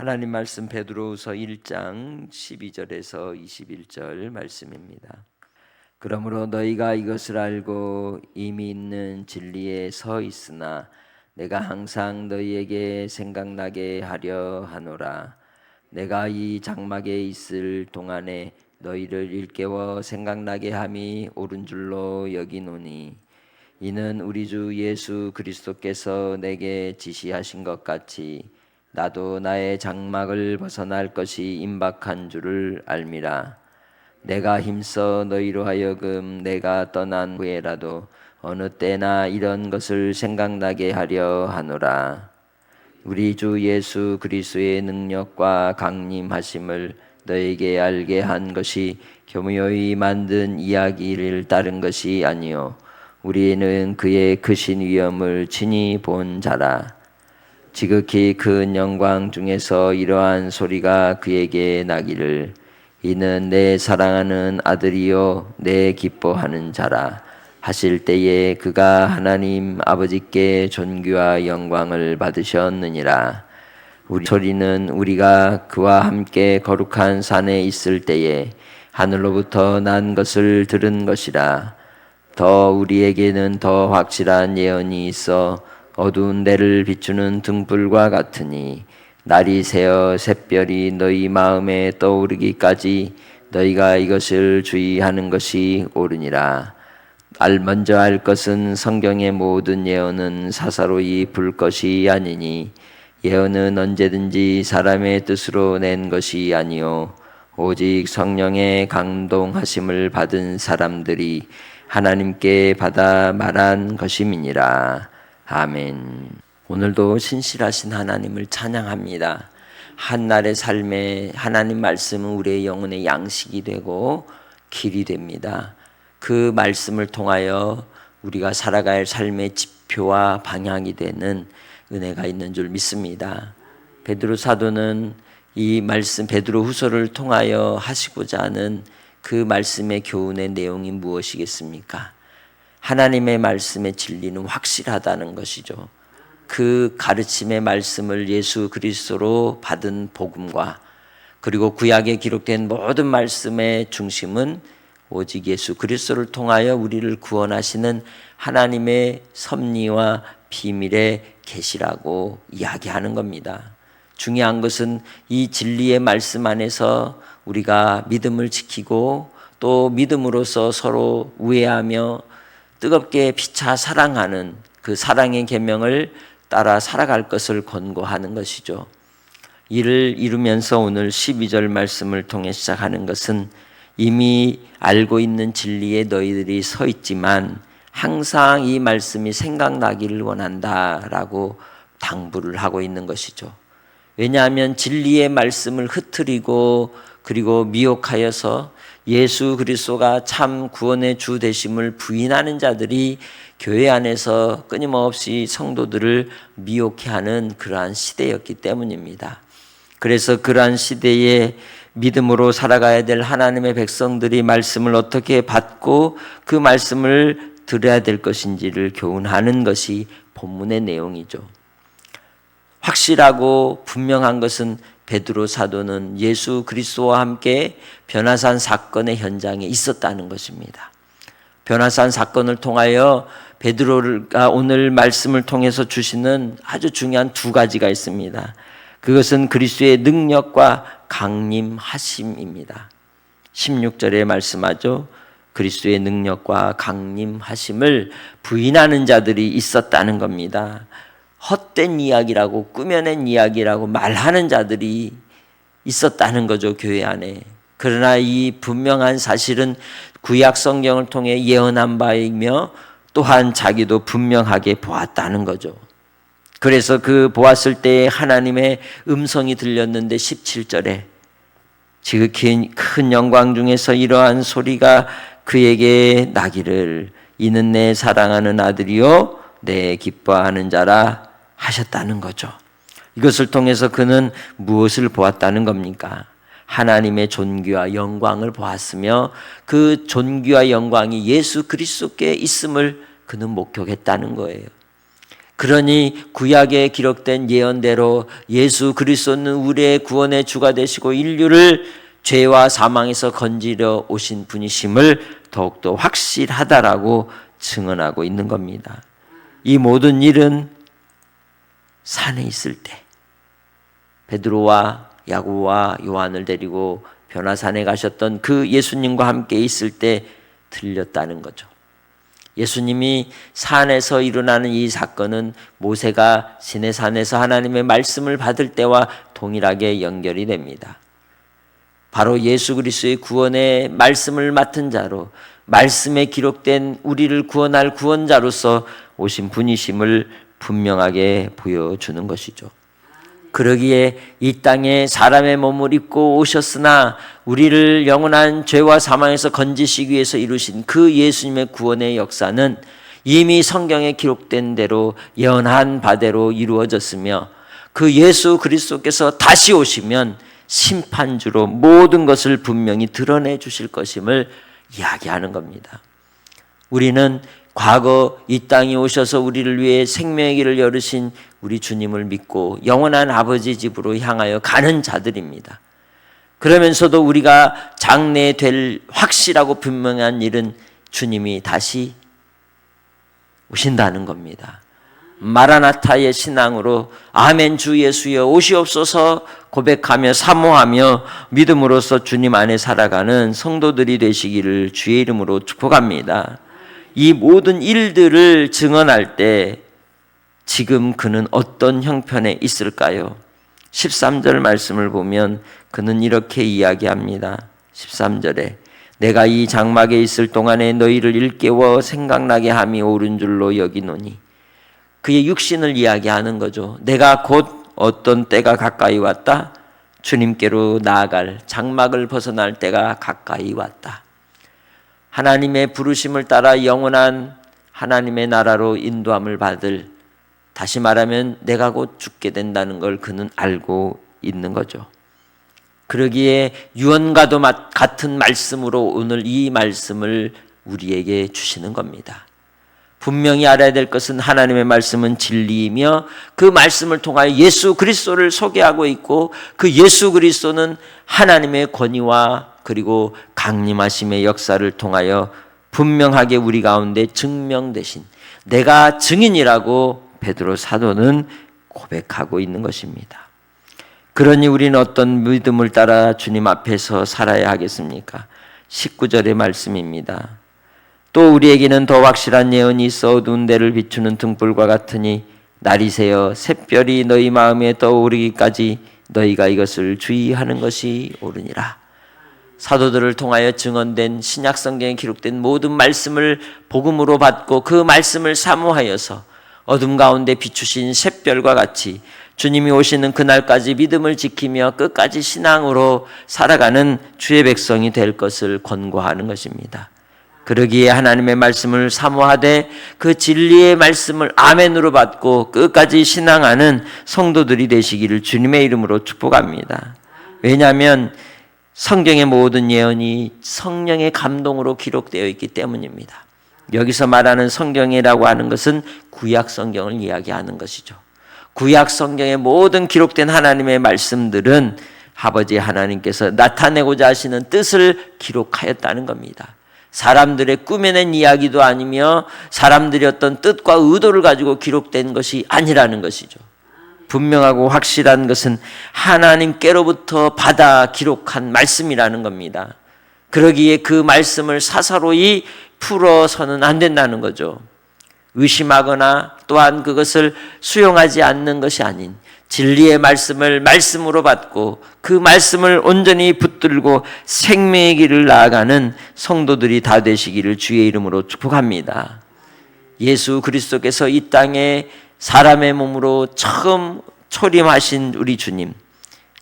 하나님 말씀 베드로후서 1장 12절에서 21절 말씀입니다. 그러므로 너희가 이것을 알고 이미 있는 진리에 서 있으나 내가 항상 너희에게 생각나게 하려 하노라. 내가 이 장막에 있을 동안에 너희를 일깨워 생각나게 함이 옳은 줄로 여기노니 이는 우리 주 예수 그리스도께서 내게 지시하신 것 같이 나도 나의 장막을 벗어날 것이 임박한 줄을 알미라. 내가 힘써 너희로 하여금 내가 떠난 후에라도 어느 때나 이런 것을 생각나게 하려 하노라. 우리 주 예수 그리스도의 능력과 강림하심을 너에게 알게 한 것이 교묘히 만든 이야기를 따른 것이 아니요 우리는 그의 크신 위엄을 친히 본 자라. 지극히 큰 영광 중에서 이러한 소리가 그에게 나기를 이는 내 사랑하는 아들이요 내 기뻐하는 자라. 하실 때에 그가 하나님 아버지께 존귀와 영광을 받으셨느니라. 우리 소리는 우리가 그와 함께 거룩한 산에 있을 때에 하늘로부터 난 것을 들은 것이라. 더 우리에게는 더 확실한 예언이 있어 어두운 데를 비추는 등불과 같으니 날이 새어 샛별이 너희 마음에 떠오르기까지 너희가 이것을 주의하는 것이 옳으니라. 알 먼저 알 것은 성경의 모든 예언은 사사로이 불 것이 아니니 예언은 언제든지 사람의 뜻으로 낸 것이 아니요 오직 성령의 강동하심을 받은 사람들이 하나님께 받아 말한 것임이니라. 아멘. 오늘도 신실하신 하나님을 찬양합니다. 한날의 삶에 하나님 말씀은 우리의 영혼의 양식이 되고 길이 됩니다. 그 말씀을 통하여 우리가 살아갈 삶의 지표와 방향이 되는 은혜가 있는 줄 믿습니다. 베드로 사도는 이 말씀 베드로 후서를 통하여 하시고자 하는 그 말씀의 교훈의 내용이 무엇이겠습니까? 하나님의 말씀의 진리는 확실하다는 것이죠. 그 가르침의 말씀을 예수 그리스도로 받은 복음과 그리고 구약에 기록된 모든 말씀의 중심은 오직 예수 그리스도를 통하여 우리를 구원하시는 하나님의 섭리와 비밀의 계시라고 이야기하는 겁니다. 중요한 것은 이 진리의 말씀 안에서 우리가 믿음을 지키고 또 믿음으로써 서로 우애하며 뜨겁게 피차 사랑하는 그 사랑의 계명을 따라 살아갈 것을 권고하는 것이죠. 이를 이루면서 오늘 12절 말씀을 통해 시작하는 것은 이미 알고 있는 진리에 너희들이 서 있지만 항상 이 말씀이 생각나기를 원한다라고 당부를 하고 있는 것이죠. 왜냐하면 진리의 말씀을 흐트리고 그리고 미혹하여서 예수 그리스도가 참 구원의 주 되심을 부인하는 자들이 교회 안에서 끊임없이 성도들을 미혹해 하는 그러한 시대였기 때문입니다. 그래서 그러한 시대에 믿음으로 살아가야 될 하나님의 백성들이 말씀을 어떻게 받고 그 말씀을 들어야 될 것인지를 교훈하는 것이 본문의 내용이죠. 확실하고 분명한 것은 베드로 사도는 예수 그리스도와 함께 변화산 사건의 현장에 있었다는 것입니다. 변화산 사건을 통하여 베드로가 오늘 말씀을 통해서 주시는 아주 중요한 두 가지가 있습니다. 그것은 그리스도의 능력과 강림하심입니다. 16절에 말씀하죠. 그리스도의 능력과 강림하심을 부인하는 자들이 있었다는 겁니다. 헛된 이야기라고 꾸며낸 이야기라고 말하는 자들이 있었다는 거죠, 교회 안에. 그러나 이 분명한 사실은 구약 성경을 통해 예언한 바이며 또한 자기도 분명하게 보았다는 거죠. 그래서 그 보았을 때 하나님의 음성이 들렸는데 17절에 지극히 큰 영광 중에서 이러한 소리가 그에게 나기를 이는 내 사랑하는 아들이요 내 기뻐하는 자라 하셨다는 거죠. 이것을 통해서 그는 무엇을 보았다는 겁니까? 하나님의 존귀와 영광을 보았으며 그 존귀와 영광이 예수 그리스도께 있음을 그는 목격했다는 거예요. 그러니 구약에 기록된 예언대로 예수 그리스도는 우리의 구원의 주가 되시고 인류를 죄와 사망에서 건지려 오신 분이심을 더욱더 확실하다라고 증언하고 있는 겁니다. 이 모든 일은 산에 있을 때 베드로와 야고와 요한을 데리고 변화산에 가셨던 그 예수님과 함께 있을 때 들렸다는 거죠. 예수님이 산에서 일어나는 이 사건은 모세가 시내산에서 하나님의 말씀을 받을 때와 동일하게 연결이 됩니다. 바로 예수 그리스도의 구원의 말씀을 맡은 자로 말씀에 기록된 우리를 구원할 구원자로서 오신 분이심을 분명하게 보여주는 것이죠. 그러기에 이 땅에 사람의 몸을 입고 오셨으나 우리를 영원한 죄와 사망에서 건지시기 위해서 이루신 그 예수님의 구원의 역사는 이미 성경에 기록된 대로 예언한 바대로 이루어졌으며 그 예수 그리스도께서 다시 오시면 심판주로 모든 것을 분명히 드러내 주실 것임을 이야기하는 겁니다. 우리는 과거 이 땅에 오셔서 우리를 위해 생명의 길을 열으신 우리 주님을 믿고 영원한 아버지 집으로 향하여 가는 자들입니다. 그러면서도 우리가 장래될 확실하고 분명한 일은 주님이 다시 오신다는 겁니다. 마라나타의 신앙으로 아멘 주 예수여 오시옵소서 고백하며 사모하며 믿음으로써 주님 안에 살아가는 성도들이 되시기를 주의 이름으로 축복합니다. 이 모든 일들을 증언할 때 지금 그는 어떤 형편에 있을까요? 13절 말씀을 보면 그는 이렇게 이야기합니다. 13절에 내가 이 장막에 있을 동안에 너희를 일깨워 생각나게 함이 옳은 줄로 여기노니 그의 육신을 이야기하는 거죠. 내가 곧 어떤 때가 가까이 왔다. 주님께로 나아갈 장막을 벗어날 때가 가까이 왔다. 하나님의 부르심을 따라 영원한 하나님의 나라로 인도함을 받을 다시 말하면 내가 곧 죽게 된다는 걸 그는 알고 있는 거죠. 그러기에 유언과도 같은 말씀으로 오늘 이 말씀을 우리에게 주시는 겁니다. 분명히 알아야 될 것은 하나님의 말씀은 진리이며 그 말씀을 통하여 예수 그리스도를 소개하고 있고 그 예수 그리스도는 하나님의 권위와 그리고 강림하심의 역사를 통하여 분명하게 우리 가운데 증명되신 내가 증인이라고 베드로 사도는 고백하고 있는 것입니다. 그러니 우리는 어떤 믿음을 따라 주님 앞에서 살아야 하겠습니까? 19절의 말씀입니다. 또 우리에게는 더 확실한 예언이 있어 어두운 데를 비추는 등불과 같으니 날이 새어 샛별이 너희 마음에 떠오르기까지 너희가 이것을 주의하는 것이 옳으니라. 사도들을 통하여 증언된 신약 성경에 기록된 모든 말씀을 복음으로 받고 그 말씀을 사모하여서 어둠 가운데 비추신 샛별과 같이 주님이 오시는 그날까지 믿음을 지키며 끝까지 신앙으로 살아가는 주의 백성이 될 것을 권고하는 것입니다. 그러기에 하나님의 말씀을 사모하되 그 진리의 말씀을 아멘으로 받고 끝까지 신앙하는 성도들이 되시기를 주님의 이름으로 축복합니다. 왜냐하면 성경의 모든 예언이 성령의 감동으로 기록되어 있기 때문입니다. 여기서 말하는 성경이라고 하는 것은 구약 성경을 이야기하는 것이죠. 구약 성경의 모든 기록된 하나님의 말씀들은 아버지 하나님께서 나타내고자 하시는 뜻을 기록하였다는 겁니다. 사람들의 꾸며낸 이야기도 아니며 사람들이 어떤 뜻과 의도를 가지고 기록된 것이 아니라는 것이죠. 분명하고 확실한 것은 하나님께로부터 받아 기록한 말씀이라는 겁니다. 그러기에 그 말씀을 사사로이 풀어서는 안 된다는 거죠. 의심하거나 또한 그것을 수용하지 않는 것이 아닌 진리의 말씀을 말씀으로 받고 그 말씀을 온전히 붙들고 생명의 길을 나아가는 성도들이 다 되시기를 주의 이름으로 축복합니다. 예수 그리스도께서 이 땅에 사람의 몸으로 처음 초림하신 우리 주님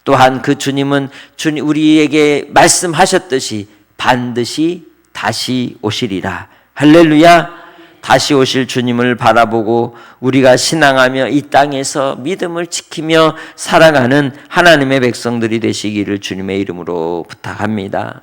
또한 그 주님은 주님 우리에게 말씀하셨듯이 반드시 다시 오시리라. 할렐루야. 다시 오실 주님을 바라보고 우리가 신앙하며 이 땅에서 믿음을 지키며 살아가는 하나님의 백성들이 되시기를 주님의 이름으로 부탁합니다.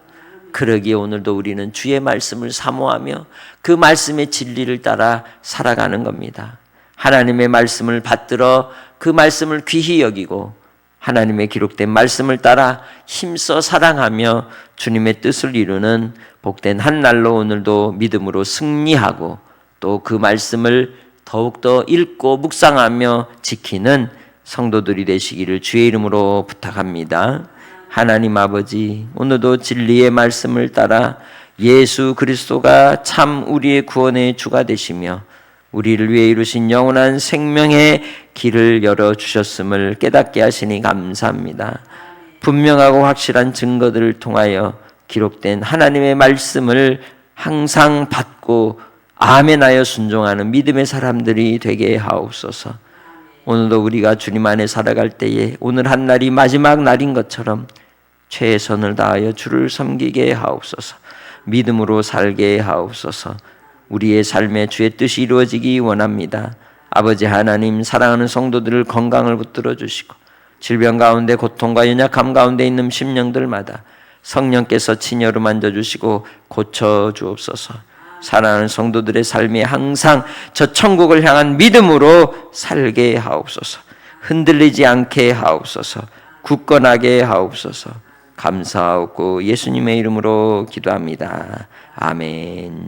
그러기에 오늘도 우리는 주의 말씀을 사모하며 그 말씀의 진리를 따라 살아가는 겁니다. 하나님의 말씀을 받들어 그 말씀을 귀히 여기고 하나님의 기록된 말씀을 따라 힘써 사랑하며 주님의 뜻을 이루는 복된 한 날로 오늘도 믿음으로 승리하고 또 그 말씀을 더욱더 읽고 묵상하며 지키는 성도들이 되시기를 주의 이름으로 부탁합니다. 하나님 아버지, 오늘도 진리의 말씀을 따라 예수 그리스도가 참 우리의 구원의 주가 되시며 우리를 위해 이루신 영원한 생명의 길을 열어 주셨음을 깨닫게 하시니 감사합니다. 분명하고 확실한 증거들을 통하여 기록된 하나님의 말씀을 항상 받고 아멘하여 순종하는 믿음의 사람들이 되게 하옵소서. 오늘도 우리가 주님 안에 살아갈 때에 오늘 한 날이 마지막 날인 것처럼 최선을 다하여 주를 섬기게 하옵소서. 믿음으로 살게 하옵소서. 우리의 삶에 주의 뜻이 이루어지기 원합니다. 아버지 하나님 사랑하는 성도들을 건강을 붙들어 주시고 질병 가운데 고통과 연약함 가운데 있는 심령들마다 성령께서 친여로 만져 주시고 고쳐 주옵소서. 사랑하는 성도들의 삶이 항상 저 천국을 향한 믿음으로 살게 하옵소서. 흔들리지 않게 하옵소서. 굳건하게 하옵소서. 감사하고 예수님의 이름으로 기도합니다. 아멘.